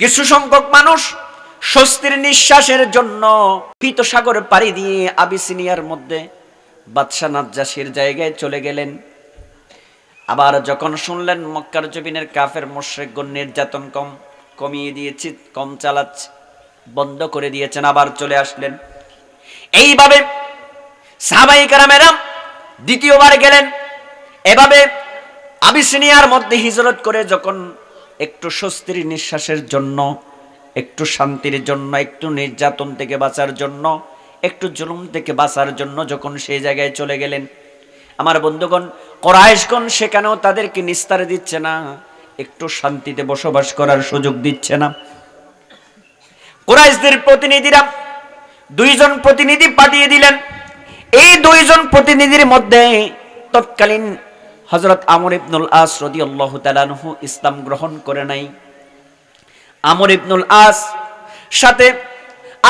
কিছু সংখ্যক মানুষ স্বস্তির নিঃশ্বাসের জন্য ফিত সাগর পাড়ি দিয়ে আবিসিনিয়ার মধ্যে বাদশা নাজ্জাসির জায়গায় চলে গেলেন। আবার যখন শুনলেন মক্কার জবিনের কাফের মোশ্রেকগণ নির্যাতন কম, কমিয়ে দিয়েছি, কম চালাচ্ছে, বন্ধ করে দিয়েছেন, আবার চলে আসলেন। এইভাবে সাহাবাই কারামেরা দ্বিতীয়বার গেলেন। এভাবে আবিসিনিয়ার মধ্যে হিজরত করে যখন একটু স্বস্তির নিঃশ্বাসের জন্য, একটু শান্তির জন্য, একটু নির্যাতন থেকে বাঁচার জন্য, একটু জুলুম থেকে বাঁচার জন্য যখন সেই জায়গায় চলে গেলেন। আমার বন্ধুগণ কোরআশগণ সেখানেও তাদেরকে নিস্তার দিচ্ছে না, একটু শান্তিতে বসবাস করার সুযোগ দিচ্ছে না। কোরআশদের প্রতিনিধিরা দুইজন প্রতিনিধি পাঠিয়ে দিলেন। এই দুইজন প্রতিনিধির মধ্যে তৎকালীন হজরত আমর ইবনুল আস রদি আল্লাহ তালানহু ইসলাম গ্রহণ করে নাই। আমর ইবনুল আস সাথে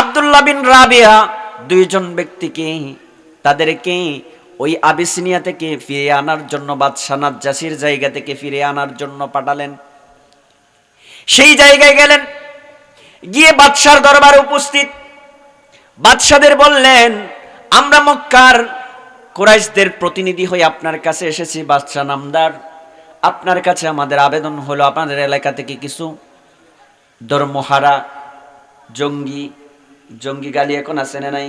আব্দুল্লাহ বিন রাবিয়া দুইজন ব্যক্তিকে তাদেরকে ওই আবিসিনিয়া থেকে ফিরে আনার জন্য, বাদশাহ নাজ্জাসির জায়গা থেকে ফিরে আনার জন্য পাঠালেন। সেই জায়গায় গেলেন, গিয়ে বাদশার দরবারে উপস্থিত। বাদশাদের বললেন, আমরা মক্কার কুরাইশদের প্রতিনিধি হয়ে আপনার কাছে এসেছি বাদশাহ নামদার। আপনার কাছে আমাদের আবেদন হলো, আপনাদের এলাকা থেকে কিছু ধর্মহারা জঙ্গি জঙ্গি গালি এখন আছে না নাই?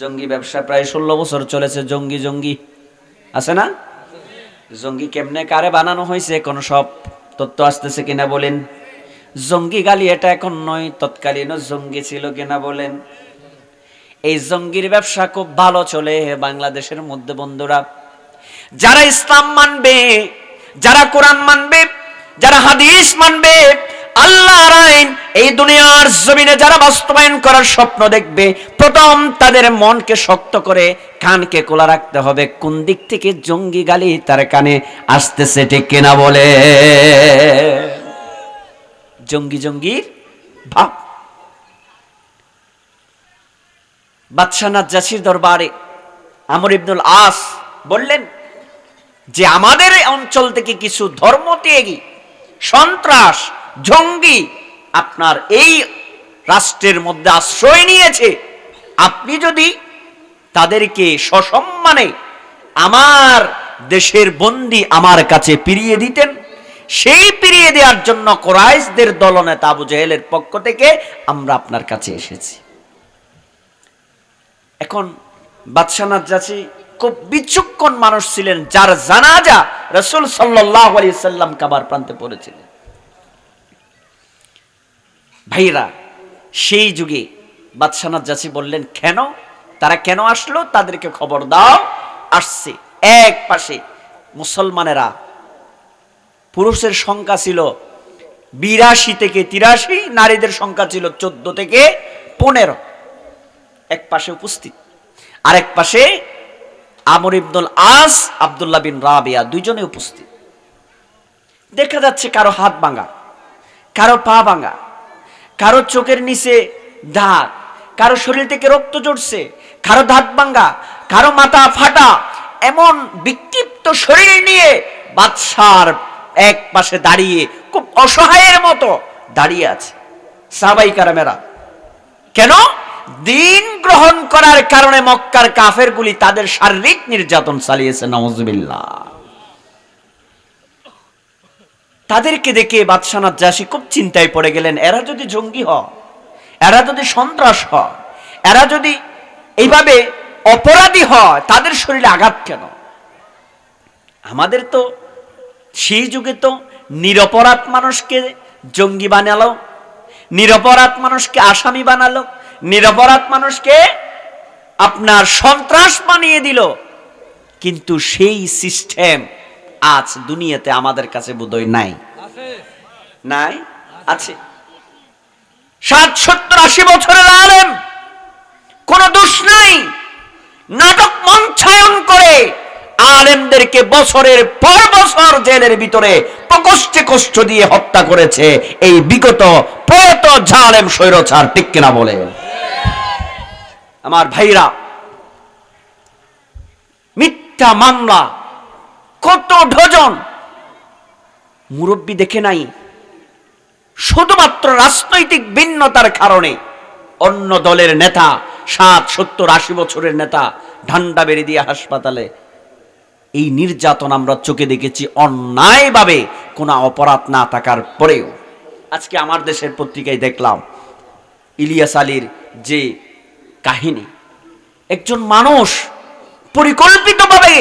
জঙ্গি ব্যবসা প্রায় ষোলো বছর চলেছে, জঙ্গি জঙ্গি আছে না? জঙ্গি কেমনে, কারে বানানো হয়েছে, এখন সব তথ্য আসতেছে কিনা বলেন। জঙ্গি গালি এটা এখন নয় তৎকালীন জঙ্গি ছিল কিনা বলেন। এই জঙ্গির ব্যবসা খুব ভালো চলে বাংলাদেশের মধ্যে বন্ধুরা। যারা ইসলাম মানবে, যারা কোরআন মানবে, যারা হাদিস মানবে, আল্লাহর আইন, এই দুনিয়ার জমিনে যারা বাস্তবায়ন করার স্বপ্ন দেখবে, প্রথম তাদের মনকে শক্ত করে কানকে খোলা রাখতে হবে। কোন দিক থেকে জঙ্গি গালি তার কানে আসতেছে, ঠিক কিনা বলে? জঙ্গি জঙ্গির ভাব। বাদশাহ নাজ্জাসির দরবারে আমর ইবনুল আস বললেন যে আমাদের অঞ্চল থেকে কিছু ধর্ম ত্যাগী সন্ত্রাস, জঙ্গি আপনার এই রাষ্ট্রের মধ্যে আশ্রয় নিয়েছে। আপনি যদি তাদেরকে সসম্মানে আমার দেশের বন্দি আমার কাছে পিরিয়ে দিতেন, সেই পিরিয়ে দেওয়ার জন্য কোরাইশদের দলনেতা আবু জাহেলের পক্ষ থেকে আমরা আপনার কাছে এসেছি। এখন বাদশাহ নাজ্জাসি খুব বিচক্ষণ মানুষ ছিলেন, যার জানাজা রসুল সাল্লাহ সাল্লাম কাবার প্রান্তে পড়েছিলেন। ভাইরা সেই যুগে বাদশাহ নাজ্জাসি বললেন, কেন? তারা কেন আসলো? তাদেরকে খবর দাও। আসছে এক পাশে মুসলমানেরা। পুরুষের সংখ্যা ছিল বিরাশি থেকে তিরাশি, নারীদের সংখ্যা ছিল চোদ্দ থেকে পনেরো। এক পাশে উপস্থিত। আরেক পাশে আমর ইবনুল আস, আব্দুল্লাহ বিন রাবিয়া দুইজনে উপস্থিত। দেখা যাচ্ছে কারও হাত ভাঙা, কারও পা ভাঙা, কারও চোখের নিচে দাগ, কারও শরীর থেকে রক্ত জড়ছে কারও দাঁত ভাঙ্গা কারও মাথা ফাটা, এমন বিক্ষিপ্ত শরীর নিয়ে বাদশার এক পাশে দাঁড়িয়ে খুব অসহায়ের মতো দাঁড়িয়ে আছে। সাবাই কারামেরা। কেন? দিন গ্রহণ করার কারণে মক্কার কাফেরগুলি তাদের শারীরিক নির্যাতন চালিয়েছে নওয়াজবিল্লাহ তাদেরকে দেখে বাদশানাথ জাসি খুব চিন্তায় পড়ে গেলেন, এরা যদি জঙ্গি হয়, এরা যদি সন্ত্রাস হয়, এরা যদি এইভাবে অপরাধী হয়, তাদের শরীরে আঘাত কেন? আমাদের তো সেই যুগে তো নিরপরাধ মানুষকে জঙ্গি বানালো, নিরপরাধ মানুষকে আসামি বানালো নিরপরাধ মানুষকে আপনার সন্ত্রাস বানিয়ে দিল। কিন্তু সেই সিস্টেম আজ দুনিয়াতে আমাদের কাছে বোধহয় নাই। নাই? আছে। ষাট সত্তর, আশি বছরের আলেম, কোন দোষ নাই। নাটক মঞ্চায়ন করে আলেমদেরকে বছরের পর বছর জেলের ভিতরে প্রকষ্টে কষ্ট দিয়ে হত্যা করেছে। এই বিগত, প্রয়ত জালেম স্বৈরচার ঠিক কিনা বলে আমার ভাইরা, মিথ্যা মামলা, কত ডজন? মুরব্বী দেখে নাই, শুধুমাত্র রাজনৈতিক ভিন্নতার কারণে অন্য দলের নেতা ষাট সত্তর, আশি বছরের নেতা ঠান্ডা বেড়ে দিয়ে হাসপাতালে। এই নির্যাতন আমরা চোখে দেখেছি অন্যায়ভাবে, কোনো অপরাধ না থাকার পরেও। আজকে আমার দেশের পত্রিকায় দেখলাম, ইলিয়াস আলীর যে কাহিনী। একজন মানুষ পরিকল্পিতভাবে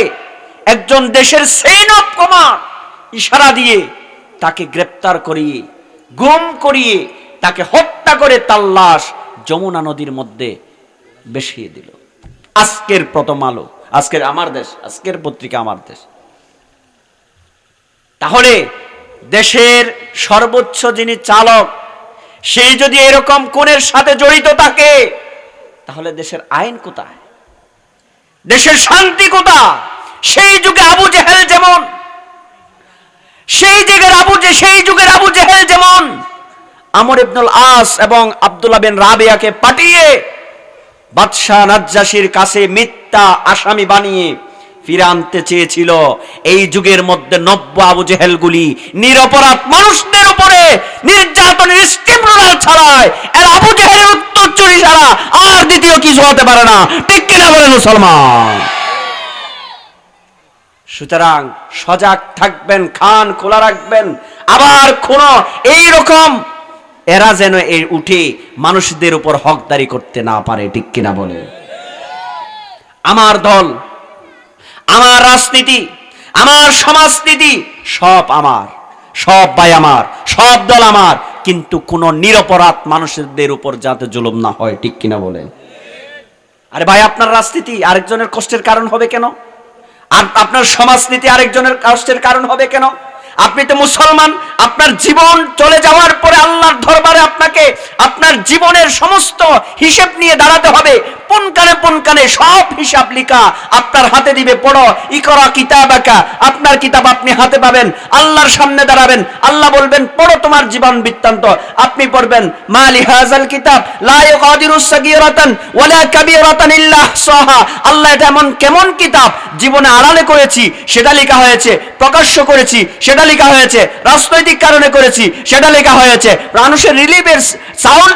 একজন দেশের সেন অফ কমান্ড ইশারা দিয়ে তাকে গ্রেপ্তার করিয়ে, গুম করিয়ে, তাকে হত্যা করে তার লাশ যমুনা নদীর মধ্যে বেশিয়ে দিল। আজকের প্রথম আলো, আজকের আমার দেশ, আজকের পত্রিকা আমার দেশ। তাহলে দেশের সর্বোচ্চ যিনি চালক, সেই যদি এরকম কোণের সাথে জড়িত থাকে তাহলে দেশের আইন কোথায়? দেশের শান্তি কোথা সেই যুগে আবু জেহেল যেমন, সেই যুগের আবু যে সেই যুগের আবু জেহেল যেমন, আমর ইবনুল আস এবং আব্দুল্লাহ বিন রাবিয়াকে পাঠিয়ে বাদশাহ নাজ্জাসির কাছে মিথ্যা আসামি বানিয়ে ফিরে আনতে চেয়েছিল। এই যুগের মধ্যে নব্য আবু জেহেলগুলি নিরপরাধ মানুষদের উপরে নির্যাতনের স্টিম ছাড়ায়। এর আবু জেহেলের উত্তর চুরি ছাড়া আর দ্বিতীয় কিছু হতে পারে না? ঠিক কিনা বলে মুসলমান? সুতরাং সজাগ থাকবেন, খান খোলা রাখবেন, আবার এই রকম এরা যেন এই উঠে মানুষদের উপর হকদারি করতে না পারে, ঠিক কিনা বলে আমার দল, আমার রাজনীতি, আমার সমাজনীতি সব আমার, সব ভাই আমার, সব দল আমার। কিন্তু কোন নিরপরাধ মানুষদের উপর যাতে জুলুম না হয়, ঠিক কিনা বলেন? আরে ভাই, আপনার রাজনীতি আরেকজনের কষ্টের কারণ হবে কেন? আর আপনার সমাজনীতি আরেকজনের কষ্টের কারণ হবে কেন? আপনি তো মুসলমান, আপনার জীবন চলে যাওয়ার পরে আল্লাহর দরবারে আপনাকে আপনার জীবনের সমস্ত হিসেব নিয়ে দাঁড়াতে হবে। পুনকানে পুনকানে সব হিসাব লিখা আপনার হাতে দিবে, পড়ো, ইকরা কিতাবাকা। আপনার কিতাব আপনি হাতে পাবেন, আল্লাহর সামনে দাঁড়াবেন, আল্লাহ বলবেন, পড়ো তোমার জীবন বৃত্তান্ত। আপনি পড়বেন, মালি হাজাল কিতাব আল্লাহ এটা এমন কেমন কিতাব? জীবনে আড়ালে করেছি, সেটা লেখা হয়েছে, প্রকাশ্য করেছি, সেটা লেখা হয়েছে, রাজনৈতিক কারণে করেছি, সেটা লেখা হয়েছে, মানুষের রিলিফের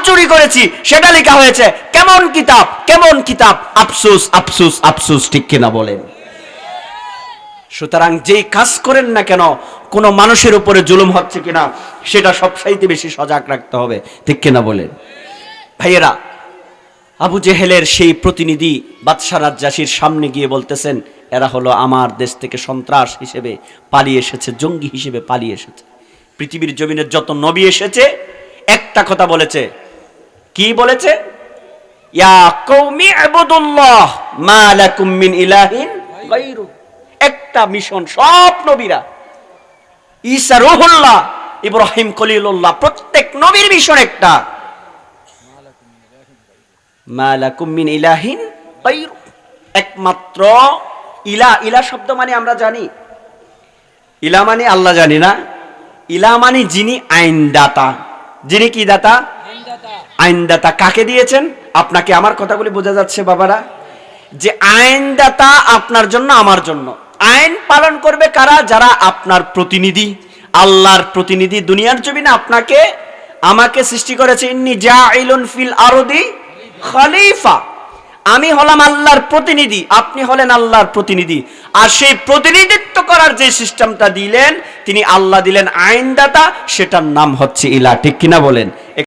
চুরি করেছি, সেটা লেখা হয়েছে। কেমন কিতাব? কেমন কিতাব আফসোস আফসোস আফসোস ঠিক কিনা বলেন? সুতরাং যেই কাজ করেন না কেন, কোনো মানুষের উপরে জুলুম হচ্ছে কিনা, সেটা সবসাইতে বেশি সজাগ রাখতে হবে, ঠিক কিনা বলেন? ভাইয়েরা, আবু জেহেলের সেই প্রতিনিধি বাদশাহ রাজ্জাসীর সামনে গিয়ে বলতেছেন, এরা হলো আমার দেশ থেকে সন্ত্রাস হিসেবে পালিয়ে এসেছে, জঙ্গি হিসেবে পালিয়ে এসেছে। পৃথিবীর জমিনের যত নবী এসেছে, একটা কথা বলেছে। কি বলেছে? ইয়া কওমি ইবুদুল্লাহ মা লাকুম মিন ইলাহিন গায়রু। একটা মিশন সব নবীরা। ঈসা রুহুল্লাহ ইব্রাহিম খলিলুল্লাহ প্রত্যেক নবীর মিশন একটা। মালাকুম মিন ইলাহিন গায়রু। একমাত্র ইলা ইলা শব্দ মানে আমরা জানি। ইলা মানে আল্লাহ জানি না। ইলা মানে যিনি আইনদাতা। যিনি কি দাতা? আইনদাতা কাকে দিয়েছেন? আপনাকে আমার কথাগুলি বোঝা যাচ্ছে, বাবারা, যে আইনদাতা আপনার জন্য আমার জন্য। আইন পালন করবে কারা? যারা আপনার প্রতিনিধি, আল্লাহর প্রতিনিধি। দুনিয়ার জমিনে আপনাকে, আমাকে সৃষ্টি করেছে, ইন্নি জাইলুন ফিল আরদি খলিফা। আমি হলাম আল্লাহর প্রতিনিধি, আপনি হলেন আল্লাহর প্রতিনিধি। আর সেই প্রতিনিধিত্ব করার যে সিস্টেমটা দিলেন, তিনি আল্লাহ দিলেন আইনদাতা, সেটার নাম হচ্ছে ইলা। ঠিক কিনা বলেন?